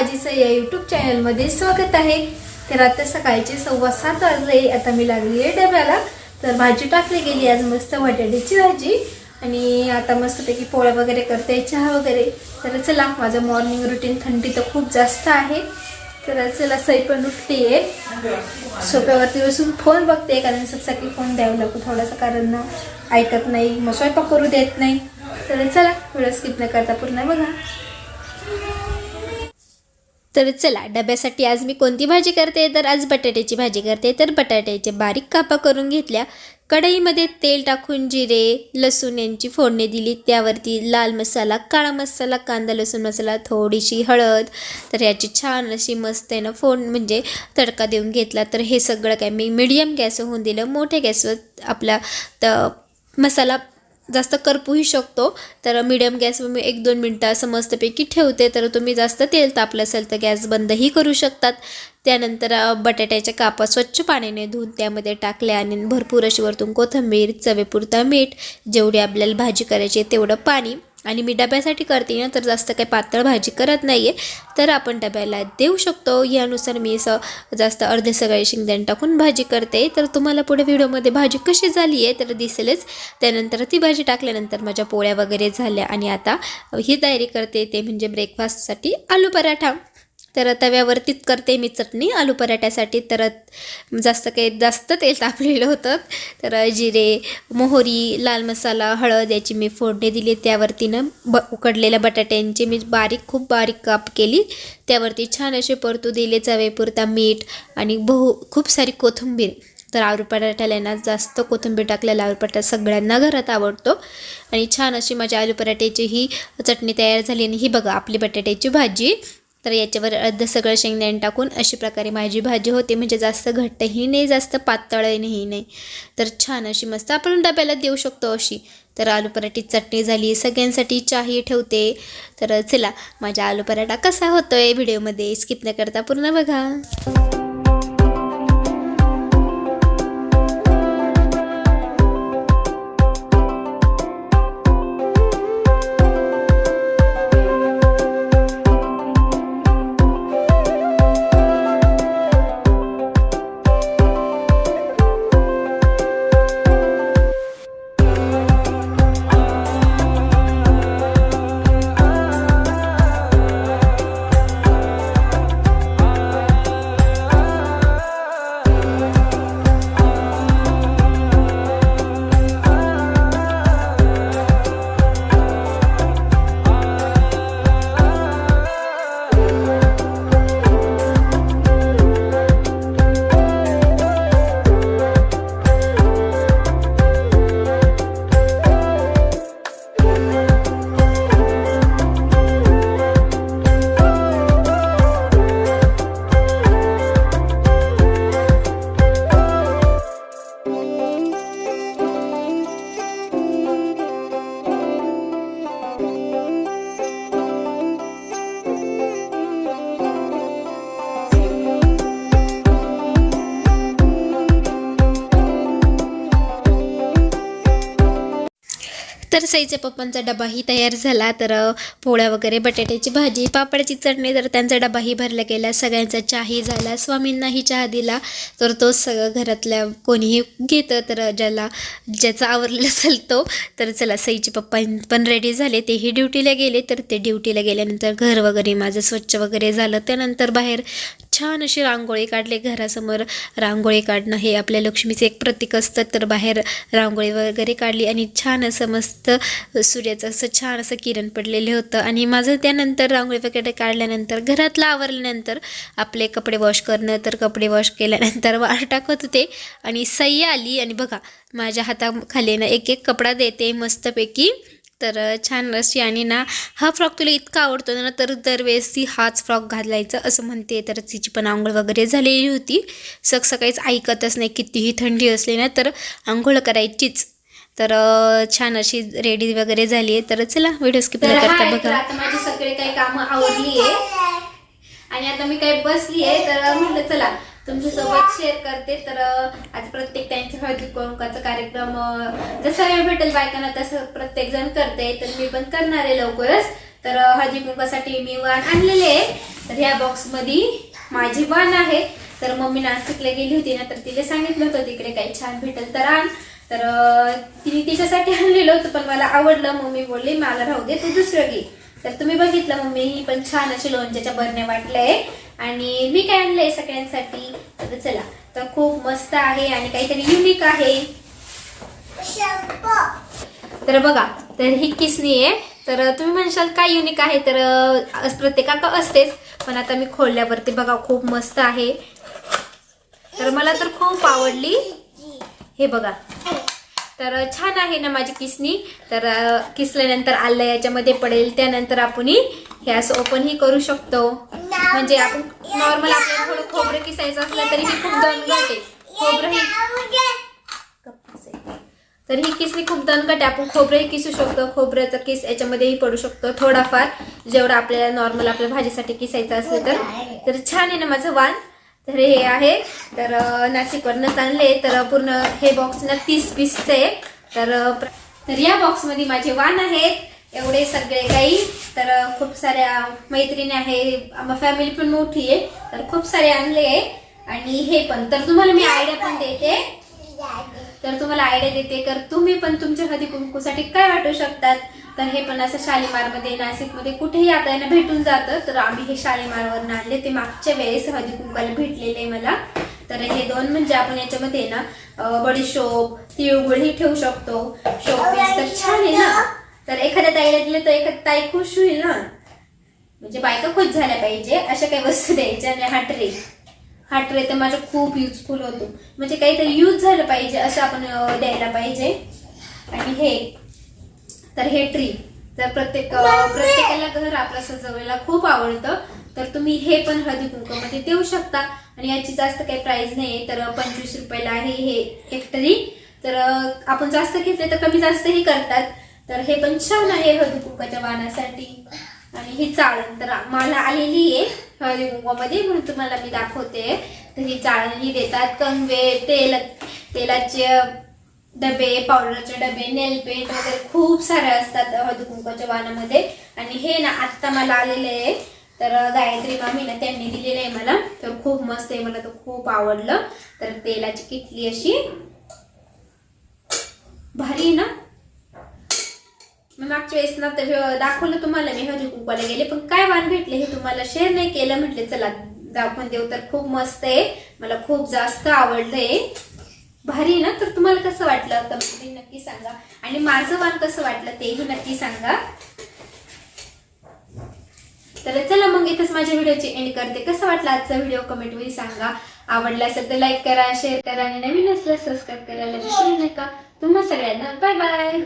पुन्हा माझी या यूट्यूब चॅनलमध्ये स्वागत आहे. तर आता सकाळचे सव्वा सात वाजले आता मी लागली आहे डब्याला. तर भाजी टाकली गेली आज मस्त बटाट्याची भाजी. आणि आता मस्तपैकी पोळ्या वगैरे करते चहा वगैरे. तर चला माझं मॉर्निंग रुटीन थंडी तर खूप जास्त आहे. तर चला सई पण उठली आहे सोप्यावरती बसून फोन बघते कारण सकाळी फोन द्यावं लागतो थोडासा कारण ना ऐकत नाही मग स्वयंपाक करू देत नाही. तर चला व्हिडिओ स्किप न करता पूर्ण बघा. तर चला डब्यासाठी आज मी कोणती भाजी करते? तर आज बटाट्याची भाजी करते. तर बटाट्याचे बारीक कापा करून घेतल्या. कढईमध्ये तेल टाकून जिरे लसूण यांची फोडणी दिली. त्यावरती लाल मसाला काळा मसाला कांदा लसूण मसाला थोडीशी हळद. तर याची छान अशी मस्त आहे ना फोड म्हणजे तडका देऊन घेतला. तर हे सगळं काय मी मिडियम गॅस होऊन दिलं. मोठ्या गॅसवर आपला त मसाला जास्त करपूही शकतो. तर मीडियम गॅसवर मी एक दोन मिनटं असं मस्तपैकी ठेवते. तर तुम्ही जास्त तेल तापलं असेल तर गॅस बंदही करू शकतात. त्यानंतर बटाट्याच्या कापा स्वच्छ पाण्याने धुवून त्यामध्ये टाकल्या आणि भरपूर अशी वरतून कोथिंबीर चवेपुरता मीठ जेवढी आपल्याला भाजी करायची आहे तेवढं पाणी आणि मी डब्यासाठी करते ना तर जास्त काही पातळ भाजी करत नाही आहे तर आपण डब्याला देऊ शकतो. यानुसार मी असं जास्त अर्धे सगळे शेंगदाणे टाकून भाजी करते. तर तुम्हाला पुढे व्हिडिओमध्ये भाजी कशी झाली आहे तर दिसेलच. त्यानंतर ती भाजी टाकल्यानंतर माझ्या पोळ्या वगैरे झाल्या. आणि आता ही तयारी करते ते म्हणजे ब्रेकफास्टसाठी आलू पराठा. तर तव्यावरतीच करते मी चटणी आलू पराठ्यासाठी. तर जास्त काही जास्त तेल तापलेलं होतं. तर जिरे मोहरी लाल मसाला हळद याची मी फोडणी दिली. त्यावरतीनं ब उकडलेल्या बटाट्यांची मी बारीक खूप बारीक काप केली. त्यावरती छान असे परतू दिले चवेपुरता मीठ आणि बहु खूप सारी कोथिंबीर. तर आलू पराठ्याला ना जास्त कोथिंबीर टाकलेला आलू पराठा सगळ्यांना घरात आवडतो. आणि छान अशी माझ्या आलू पराठ्याची ही चटणी तयार झाली. आणि ही बघा आपली बटाट्याची भाजी. तर याच्यावर अर्ध सगळं शेंगदाणे टाकून अशी प्रकारे माझी भाजी होते. म्हणजे जास्त घट्टही नाही जास्त पातळही नाही तर छान अशी मस्त आपण डब्याला देऊ शकतो अशी. तर आलू पराठी चटणी झाली सगळ्यांसाठी चाही ठेवते. तर चला माझा आलू पराठा कसा होतोय व्हिडिओमध्ये स्किप न करता पूर्ण बघा. तर सईच्या पप्पांचा डबाही तयार झाला. तर पोळ्या वगैरे बटाट्याची भाजी पापडाची चटणी तर त्यांचा डबाही भरला गेला. सगळ्यांचा चहाही झाला. स्वामींनाही चहा दिला. तर तो सगळं घरातल्या कोणीही घेतं तर ज्याला ज्याचा आवरलेला असेल तो तर चला सईचे पप्पा पण रेडी झाले. तेही ड्युटीला गेले. तर ते ड्युटीला गेल्यानंतर घर वगैरे माझं स्वच्छ वगैरे झालं. त्यानंतर बाहेर छान अशी रांगोळी काढले. घरासमोर रांगोळी काढणं हे आपल्या लक्ष्मीचे एक प्रतीक असतं. तर बाहेर रांगोळी वगैरे काढली आणि छान असं मस्त सूर्याचं असं छान असं किरण पडलेलं होतं. आणि माझं त्यानंतर रांगोळी वगैरे काढल्यानंतर घरातलं आवरल्यानंतर आपले कपडे वॉश करणं तर कपडे वॉश केल्यानंतर वाळ टाकत होते. आणि सय्या आली आणि बघा माझ्या हाताखाली ना एक एक कपडा देते मस्तपैकी तर छान अशी आणि ना हा फ्रॉक तुला इतका आवडतो ना तर दरवेळेस ती हाच फ्रॉक घालायचं असं म्हणते. तर तिची पण आंघोळ वगैरे झालेली होती. सक सकाळीच ऐकतच नाही कितीही थंडी असली ना तर आंघोळ करायचीच. तर छान अशी रेडी वगैरे झाली आहे. तर चला व्हिडिओ स्किप न करता बघा. आता माझी सगळे काही कामं आवडली आहे. आणि आता मी काही बसली आहे तर म्हटलं चला तुमच्यासोबत शेअर करते. तर आज प्रत्येक त्यांच्या हळदी कुंकाचा कार्यक्रम जसा वेळ भेटेल बायकांना तसं प्रत्येक जण करते. तर मी पण करणार आहे लवकरच. तर हळदी कुंकासाठी मी वाण आणलेले आहे. तर ह्या बॉक्समध्ये माझी वाण आहे. तर मम्मी नाशिकला गेली होती ना तर तिला सांगितलं होतं तिकडे काही छान भेटेल तर आण. तर तिने तिच्यासाठी आणलेलं होतं पण मला आवडलं. मम्मी बोलली मला राहू दे तू दुसरं घे. तर तुम्ही बघितलं मम्मी ही पण छान अशी लोणच्याच्या बरण्या वाटलंय आणि मी काय आणलंय सगळ्यांसाठी? तर चला. तर खूप मस्त आहे आणि काहीतरी युनिक आहे. तर बघा तर ही किसनी आहे तर तुम्ही म्हणशाल काय युनिक आहे? तर अं, प्रत्येकाका असतेच. पण आता मी खोलल्यावरती बघा खूप मस्त आहे. तर मला तर खूप आवडली. हे बघा. तर छान आहे ना माझी किसनी तर किसल्यानंतर आलं याच्यामध्ये पडेल. त्यानंतर आपण हे असं ओपन ही करू शकतो. म्हणजे आपण नॉर्मल आपल्याला थोडं खोबरं किसायचं असलं तरी ही खूप दणकट आहे. खोबरं ही तर ही किसनी खूप दणकट आहे. आपण खोबरंही किसू शकतो. खोबऱ्याचा किस याच्यामध्येही पडू शकतो. थोडाफार. जेवढं आपल्याला नॉर्मल आपल्या भाजीसाठी किसायचं असलं तर. तर छान आहे ना माझं वाण. तर हे आहे. तर अं, नाशिकवरनंच आणले तर पूर्ण हे बॉक्स ना तीस पीसचं आहे. तर तर या बॉक्समध्ये माझे वाण आहेत. एवढे सगळे काही तर खूप साऱ्या मैत्रिणी आहे. फॅमिली पण मोठी आहे तर खूप सारे आणले आहे. आणि हे पण. तर तुम्हाला मी आयडिया पण देते. तर तुम्हाला आयडिया देते. तर तुम्ही पण तुमच्या हळदी कुंकूसाठी काय वाटू शकतात? तर हे पण असं शालीमारमध्ये नाशिकमध्ये कुठेही आता यांना भेटून जातं. तर आम्ही हे शालीमारवरून आणले. ते मागच्या वेळेस हळदी कुंकाला भेटलेले मला. तर हे दोन म्हणजे आपण याच्यामध्ये ना बडीशोप तिळगुळही ठेवू शकतो. शोपीस तर छान आहे ना. तर एखाद्या ताईला दिलं तर एखादी ताई खुश होईल ना? म्हणजे बायका खुश झाल्या पाहिजे अशा काही वस्तू द्यायच्या आणि हा ट्रे. हा ट्रे तर माझा खूप युजफुल होतो. म्हणजे काहीतरी यूज झालं पाहिजे असं आपण द्यायला पाहिजे. आणि हे तर हे ट्री तर प्रत्येक प्रत्येकाला घर आपलं सजवायला खूप आवडतं. तर तुम्ही हे पण हळदी कुंकूमध्ये देऊ शकता. आणि याची जास्त काही प्राइस नाही तर पंचवीस रुपयाला आहे हे एक ट्री तर आपण जास्त घेतले तर कमी जास्तही करतात. तर हे पण छान आहे हळदी कुंकाच्या वाणासाठी. आणि ही चाळण तर मला आलेली आहे हळदी कुंकामध्ये म्हणून तुम्हाला मी दाखवते. तर ही चाळण ही देतात कंगवे तेल तेलाचे डबे पावडरचे डबे नेल पेंट वगैरे खूप सारे असतात हळदी कुंकाच्या वाणामध्ये. आणि हे ना आत्ता मला आलेले आहे. तर गायत्री मामी ना त्यांनी दिलेलं आहे मला. तर खूप मस्त आहे मला तर खूप आवडलं. तर तेलाची किटली अशी. भारी ना? मागच्या वेळेस ना तर दाखवलं तुम्हाला मी हळदी कुंकवाला गेले. पण काय वाण भेटले हे तुम्हाला? शेअर नाही केलं म्हटले चला दाखवून देऊ. तर खूप मस्त आहे. मला खूप जास्त आवडलंय. भारी ना? तर तुम्हाला कसं वाटलं? कमेंटमध्ये नक्की सांगा. आणि माझं वाण कसं वाटलं तेही नक्की सांगा. तर चला मग इथंच माझ्या व्हिडिओची एंड करते. कसं वाटलं आजचा व्हिडिओ? कमेंटमध्ये सांगा. आवडला असेल तर लाईक करा शेअर करा आणि नवीन असल्यास सबस्क्राईब करायला विसरू नका. तुम्हा सगळ्यांना बाय बाय